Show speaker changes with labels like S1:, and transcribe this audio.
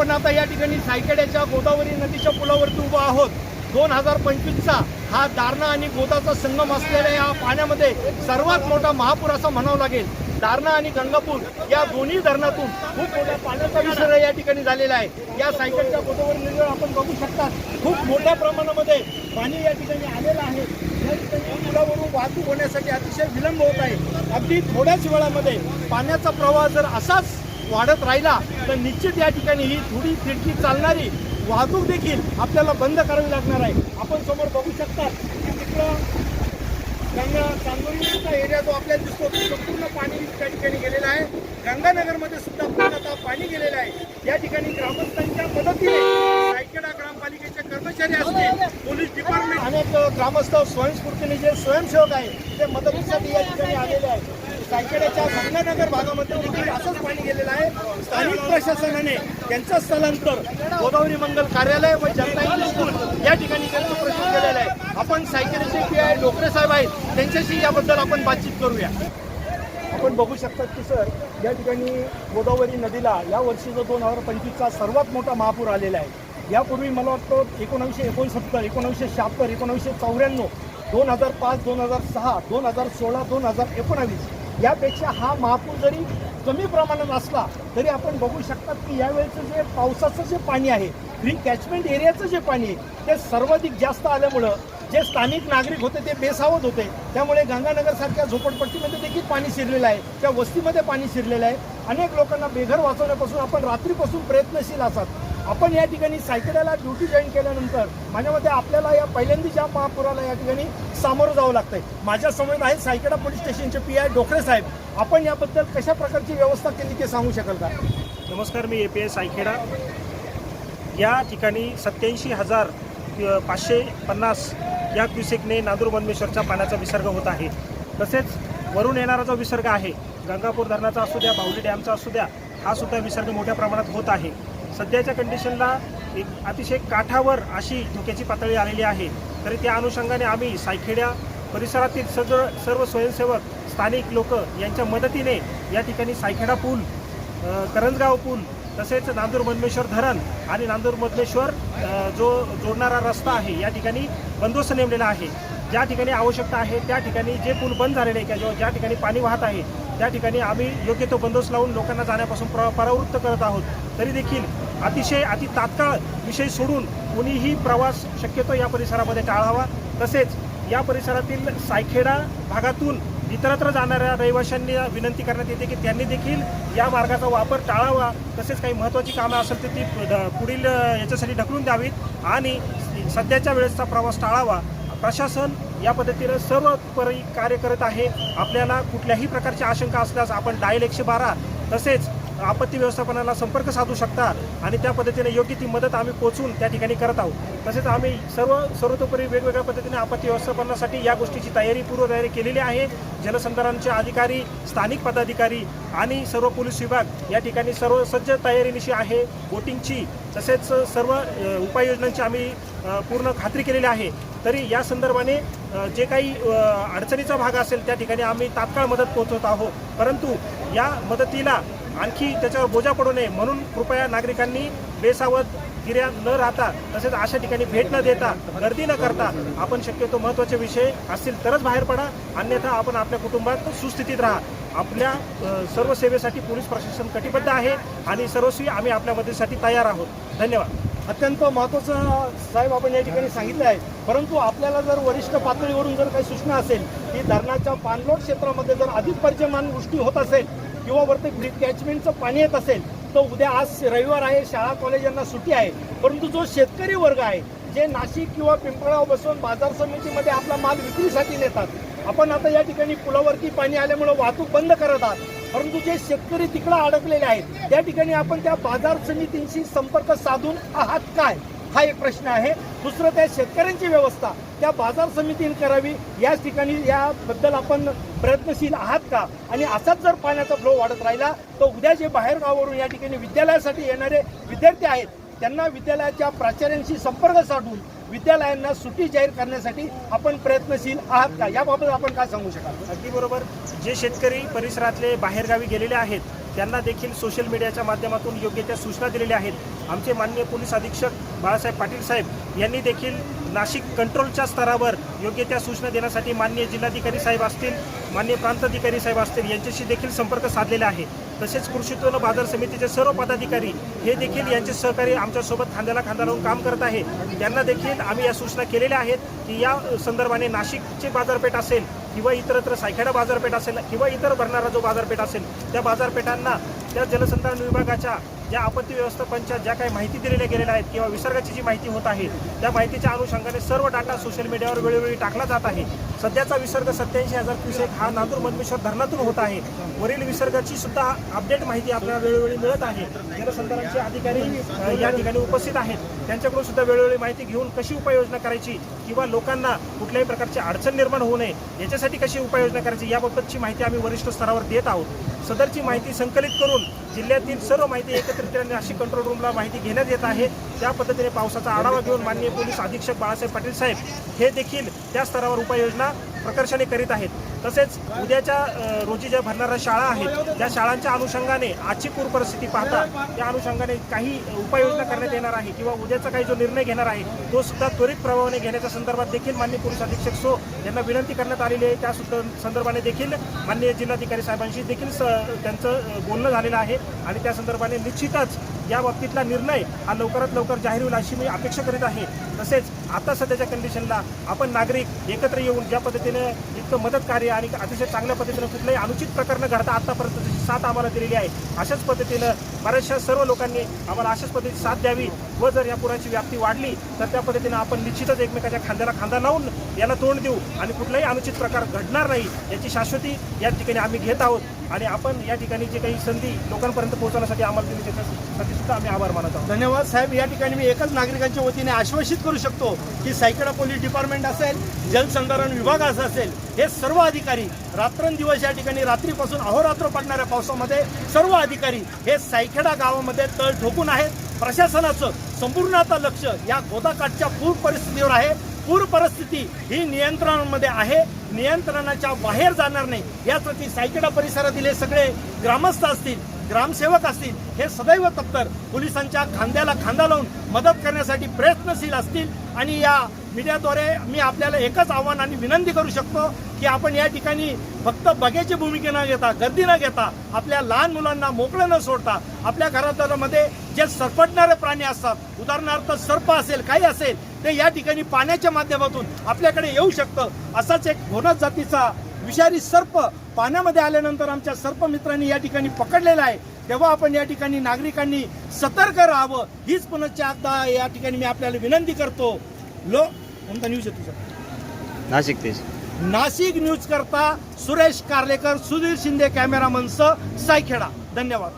S1: आपण आता या ठिकाणी सायकेड्याच्या गोदावरी नदीच्या पुलावरती उभा आहोत. दोन हजार पंचवीसचा हा दारणा आणि गोदाचा संगम असलेल्या या पाण्यामध्ये सर्वात मोठा महापूर असा म्हणावं लागेल. दारणा आणि गंगापूर या दोन्ही धरणातून खूप मोठ्या पाण्याचा विसर्ग या ठिकाणी झालेला आहे. या सायकलच्या गोदावरी नदीवर आपण बघू शकता खूप मोठ्या प्रमाणामध्ये पाणी या ठिकाणी आलेलं आहे. या ठिकाणी पुलावरून वाहतूक होण्यासाठी अतिशय विलंब होत आहे. अगदी थोड्याच वेळामध्ये पाण्याचा प्रवाह जर असाच वाढत राहिला तर निश्चित या ठिकाणी ही थोडी फिरकी चालणारी वाहतूक देखील आपल्याला बंद करावी लागणार आहे. आपण समोर बघू शकता की तिकडं गंगा चांदोलीचा एरिया जो आपल्याला दिसतो तो संपूर्ण पाणी त्या ठिकाणी गेलेला आहे. गंगानगरमध्ये सुद्धा पूर्णतः पाणी गेलेलं आहे. या ठिकाणी ग्रामस्थांच्या मदतीने सायकेडा ग्रामपालिकेचे कर्मचारी असतील पोलीस डिपार्टमेंट अनेक ग्रामस्थ स्वयंस्फूर्तीने जे स्वयंसेवक आहे ते मदतीसाठी या ठिकाणी आलेले आहेत. सायकेड्याच्या गंगानगर भागामध्ये देखील असंच पाणी गेलेलं आहे. स्थानिक प्रशासनाने त्यांचं स्थलांतर गोदावरी मंगल कार्यालय व जनता स्कूल या ठिकाणी त्यांचं प्रश्न केलेलं आहे. आपण सायकेड्याचे पी आय डोकरे साहेब आहेत त्यांच्याशी याबद्दल आपण बातचीत करूया. आपण बघू शकता की सर या ठिकाणी गोदावरी नदीला या वर्षीचा दोन हजार पंचवीसचा सर्वात मोठा महापूर आलेला आहे. यापूर्वी मला वाटतं एकोणीसशे एकोणसत्तर एकोणावीसशे शहात्तर एकोणावीसशे चौऱ्याण्णव दोन हजार पाच दोन हजार सहा दोन हजार सोळा दोन हजार एकोणावीस यापेक्षा हा महापूर जरी कमी प्रमाणात असला तरी आपण बघू शकतात की यावेळेचं जे पावसाचं जे पाणी आहे फ्री कॅचमेंट एरियाचं जे पाणी आहे ते सर्वाधिक जास्त आल्यामुळं जे स्थानिक नागरिक होते ते बेसावत होते. त्यामुळे गंगानगरसारख्या झोपडपट्टीमध्ये देखील पाणी शिरलेलं आहे त्या वस्तीमध्ये पाणी शिरलेलं आहे. अनेक लोकांना बेघर वाचवण्यापासून आपण रात्रीपासून प्रयत्नशील असतात आपण या ठिकाणी सायकड्याला ड्युटी जॉईन केल्यानंतर माझ्या मते आपल्याला या पहिल्यांदाच्या महापुराला या ठिकाणी सामोरं जावं लागतंय. माझ्यासमोर आहे सायकडा पोलीस स्टेशनचे पी आय डोकरे साहेब. आपण याबद्दल कशा प्रकारची व्यवस्था केली ते सांगू शकाल का?
S2: नमस्कार मी ए पी आय सायखेडा. या ठिकाणी सत्याऐंशी हजार पाचशे पन्नास या क्युसेकने नांदूर बनमेश्वरच्या पाण्याचा विसर्ग होत आहे. तसेच वरून येणारा जो विसर्ग आहे गंगापूर धरणाचा असू द्या बाहुली डॅमचा असू द्या हा सुद्धा विसर्ग मोठ्या प्रमाणात होत आहे. सध्याच्या कंडिशनला एक अतिशय काठावर अशी धोक्याची पातळी आलेली आहे. तरी त्या अनुषंगाने आम्ही सायखेड्या परिसरातील सगळं सर्व स्वयंसेवक स्थानिक लोक यांच्या मदतीने या ठिकाणी सायखेडा पूल करंजगाव पूल तसेच नांदूर मधमेश्वर धरण आणि नांदूर मधमेश्वर जो जोडणारा रस्ता आहे या ठिकाणी बंदोबस्त नेमलेला आहे. ज्या ठिकाणी आवश्यकता आहे त्या ठिकाणी जे पूल बंद झालेले आहे किंवा ज्या ठिकाणी पाणी वाहत आहे त्या ठिकाणी आम्ही योग्य तो बंदोबस्त लावून लोकांना जाण्यापासून प्र परावृत्त करत आहोत. तरी देखील अतिशय अति तात्काळ विषय सोडून कुणीही प्रवास शक्यतो या परिसरामध्ये टाळावा. तसेच या परिसरातील सायखेडा भागातून इतरत्र जाणाऱ्या रहिवाशांनी विनंती करण्यात येते की त्यांनी देखील या मार्गाचा वापर टाळावा. तसेच काही महत्त्वाची कामं असेल तर ती पुढील याच्यासाठी ढकलून द्यावीत आणि सध्याच्या वेळेसचा प्रवास टाळावा. प्रशासन या पद्धतीनं सर्वपरी कार्य करत आहे. आपल्याला कुठल्याही प्रकारची आशंका असल्यास आपण डायल एकशे बारा तसेच आपत्ती व्यवस्थापनाला संपर्क साधू शकता आणि त्या पद्धतीने योग्य ती मदत आम्ही पोचवून त्या ठिकाणी करत आहोत. तसेच आम्ही सर्व सर्वतोपरी वेगवेगळ्या पद्धतीने आपत्ती व्यवस्थापनासाठी या गोष्टीची तयारी पूर्वतयारी केलेली आहे. जलसंधारणचे अधिकारी स्थानिक पदाधिकारी आणि सर्व पोलीस विभाग या ठिकाणी सर्व सज्ज तयारीनिशी आहे. बोटिंगची तसेच सर्व उपाययोजनांची आम्ही पूर्ण खात्री केलेली आहे. तरी या संदर्भाने जे काही अडचणीचा भाग असेल त्या ठिकाणी आम्ही तात्काळ मदत पोहोचवत आहोत. परंतु या मदतीला आणखी त्याच्यावर बोजा पडू नये. म्हणून कृपया नागरिकांनी बेसावध गिर्या न राहता तसेच अशा ठिकाणी भेट न देता गर्दी न करता आपण शक्यतो महत्त्वाचे विषय असतील तरच बाहेर पडा. अन्यथा आपण आपल्या कुटुंबात सुस्थितीत राहा. आपल्या सर्व सेवेसाठी पोलीस प्रशासन कटिबद्ध आहे आणि सर्वस्वी आम्ही आपल्या मदतीसाठी तयार आहोत. धन्यवाद.
S1: अत्यंत महत्त्वाचं साहेब आपण या ठिकाणी सांगितलं आहे. परंतु आपल्याला जर वरिष्ठ पातळीवरून जर काही सूचना असेल की धरणाच्या पाणलोट क्षेत्रामध्ये जर अधिक पर्जमान वृष्टी होत असेल किंवा वरती ब्रिक कॅचमेंटचं पाणी येत असेल तर उद्या आज रविवार आहे शाळा कॉलेज यांना सुट्टी आहे. परंतु जो शेतकरी वर्ग आहे जे नाशिक किंवा पिंपळाव बसून बाजार समितीमध्ये आपला माल विक्रीसाठी नेतात आपण आता या ठिकाणी पुलावरती पाणी आल्यामुळे वाहतूक बंद करत आहात. परंतु जे शेतकरी तिकडं अडकलेले आहेत त्या ठिकाणी आपण त्या बाजार समितींशी संपर्क साधून आहात काय? हा एक प्रश्न आहे. दुसरं त्या शेतकऱ्यांची व्यवस्था. त्या बाजार समितीने करावी. याच ठिकाणी याबद्दल आपण प्रयत्नशील आहात का? आणि असाच जर पाण्याचा फ्लो वाढत राहिला तर उद्या जे बाहेर गावावरून या ठिकाणी विद्यालयासाठी येणारे विद्यार्थी आहेत त्यांना विद्यालयाच्या प्राचार्यांशी संपर्क साधून विद्यालयांना सुट्टी जाहीर करण्यासाठी आपण प्रयत्नशील आहात का? याबाबत आपण काय सांगू शकाल?
S2: अगदी बरोबर. जे शेतकरी परिसरातले बाहेरगावी गेलेले आहेत त्यांना देखील सोशल मीडियाच्या माध्यमातून योग्य त्या सूचना दिलेल्या आहेत. आमचे माननीय पोलीस अधीक्षक बाळासाहेब पाटील साहेब यांनी देखील नाशिक कंट्रोलच्या स्तरावर योग्य त्या सूचना देण्यासाठी माननीय जिल्हाधिकारी साहेब असतील मान्य प्रांताधिकारी साहेब असतील यांच्याशी देखील संपर्क साधलेला आहे. तसेच कृषी उत्पन्न बाजार समितीचे सर्व पदाधिकारी हे देखील यांचे सहकारी आमच्यासोबत खांद्याला खांदा लावून काम करत आहे. त्यांना देखील आम्ही या सूचना केलेल्या आहेत की या संदर्भाने नाशिकची बाजारपेठ असेल किंवा इतरत्र सायखेडा बाजारपेठ असेल किंवा इतर भरणारा जो बाजारपेठ असेल त्या बाजारपेठांना त्या जलसंधारण विभागाच्या ज्या आपत्ती व्यवस्थापनच्या ज्या काही माहिती दिलेल्या गेलेल्या आहेत किंवा विसर्गाची जी माहिती होत आहे त्या माहितीच्या अनुषंगाने सर्व डाटा सोशल मीडियावर वेळोवेळी टाकला जात आहे. सध्याचा विसर्ग सत्याऐंशी हजार क्युसेक हा नांदूर मधमेश्वर धरणातून होत आहे. वरील विसर्गाची सुद्धा अपडेट माहिती आपल्याला वेळोवेळी मिळत आहे. जलसंधारणचे अधिकारी या ठिकाणी उपस्थित आहेत. त्यांच्याकडून सुद्धा वेळोवेळी माहिती घेऊन कशी उपाययोजना करायची किंवा लोकांना कुठल्याही प्रकारची अडचण निर्माण होऊ नये याच्यासाठी कशी उपाययोजना करायची याबाबतची माहिती आम्ही वरिष्ठ स्तरावर देत आहोत. सदरची माहिती संकलित करून जिल्ह्यातील सर्व माहिती एकत्रित नाशिक कंट्रोल रूमला माहिती घेण्यात येत आहे. त्या पद्धतीने पावसाचा आढावा घेऊन माननीय पोलीस अधीक्षक बाळासाहेब पाटील साहेब हे देखील त्या स्तरावर उपाययोजना प्रकर्षाने करीत आहेत. तसेच उद्याच्या रोजी ज्या भरणाऱ्या शाळा आहेत त्या शाळांच्या अनुषंगाने आजची पूर परिस्थिती पाहता त्या अनुषंगाने काही उपाययोजना करण्यात येणार आहे किंवा उद्याचा काही जो निर्णय घेणार आहे तो सुद्धा त्वरित प्रभावाने घेण्याच्या संदर्भात देखील माननीय पोलीस अधीक्षक सो यांना विनंती करण्यात आलेली आहे. त्या सुद्धा संदर्भाने देखील माननीय जिल्हाधिकारी साहेबांशी देखील स- त्यांचं बोलणं झालेलं आहे आणि त्या संदर्भाने निश्चितच या बाबतीतला निर्णय हा लवकरात लवकर जाहीर होईल अशी मी अपेक्षा करीत आहे. तसेच आता सध्याच्या कंडिशनला आपण नागरिक एकत्र येऊन ज्या पद्धतीने इतकं मदत कार्य आणि अतिशय चांगल्या पद्धतीनं कुठलंही अनुचित प्रकरण घडता आतापर्यंत जशी साथ आम्हाला दिलेली आहे. अशाच पद्धतीनं बऱ्याचशा सर्व लोकांनी आम्हाला अशाच पद्धतीची साथ द्यावी व जर या पुराची व्याप्ती वाढली तर त्या पद्धतीनं आपण निश्चितच एकमेकाच्या खांद्याला खांदा लावून याला तोंड देऊ आणि कुठलाही अनुचित प्रकार घडणार नाही याची शाश्वती या ठिकाणी आम्ही घेत आहोत. आणि आपण या ठिकाणी जे काही संधी लोकांपर्यंत पोहोचवण्यासाठी आम्हाला दिली त्याच्यासाठी सुद्धा आम्ही आभार मानत आहोत.
S1: धन्यवाद साहेब. या ठिकाणी मी एकच नागरिकांच्या वतीने आश्वासित करू शकतो की सायकडा पोलीस डिपार्टमेंट असेल जलसंधारण विभाग असेल हे सर्व अधिकारी रात्रंदिवस या ठिकाणी रात्रीपासून अहोरात्र पडणाऱ्या पावसामध्ये सर्व अधिकारी हे सायखेडा गावामध्ये तळ ठोकून आहेत. प्रशासनाचं संपूर्ण आता लक्ष या गोदाकाठच्या पूर परिस्थितीवर आहे. पूर परिस्थिती ही नियंत्रणामध्ये आहे. नियंत्रणाच्या बाहेर जाणार नाही. यासाठी सायकेडा परिसरातील हे सगळे ग्रामस्थ असतील ग्रामसेवक असतील हे सदैव तत्पर पोलिसांच्या खांद्याला खांदा लावून मदत करण्यासाठी प्रयत्नशील असतील आणि या मीडियाद्वारे मी आपल्याला एकच आव्हान आणि विनंती करू शकतो की आपण या ठिकाणी फक्त बगेची भूमिका न घेता गर्दी न घेता आपल्या लहान मुलांना मोकळं न सोडता आपल्या घरादारामध्ये जे सरपटणारे प्राणी असतात उदाहरणार्थ सर्प असेल काही असेल ते या ठिकाणी पाण्याच्या माध्यमातून आपल्याकडे येऊ शकतं. असाच एक घोणस जातीचा विषारी सर्प पाण्यामध्ये आल्यानंतर आमच्या सर्प मित्रांनी या ठिकाणी पकडलेला आहे. तेव्हा आपण या ठिकाणी नागरिकांनी सतर्क राहावं हीच पुनश्च एकदा या ठिकाणी मी आपल्याला विनंती करतो. लो कोणता न्यूज आहे तुझा?
S3: नाशिक तेच.
S1: नाशिक न्यूज करता सुरेश कार्लेकर सुधीर शिंदे कॅमेरामनसह सायखेडा. धन्यवाद.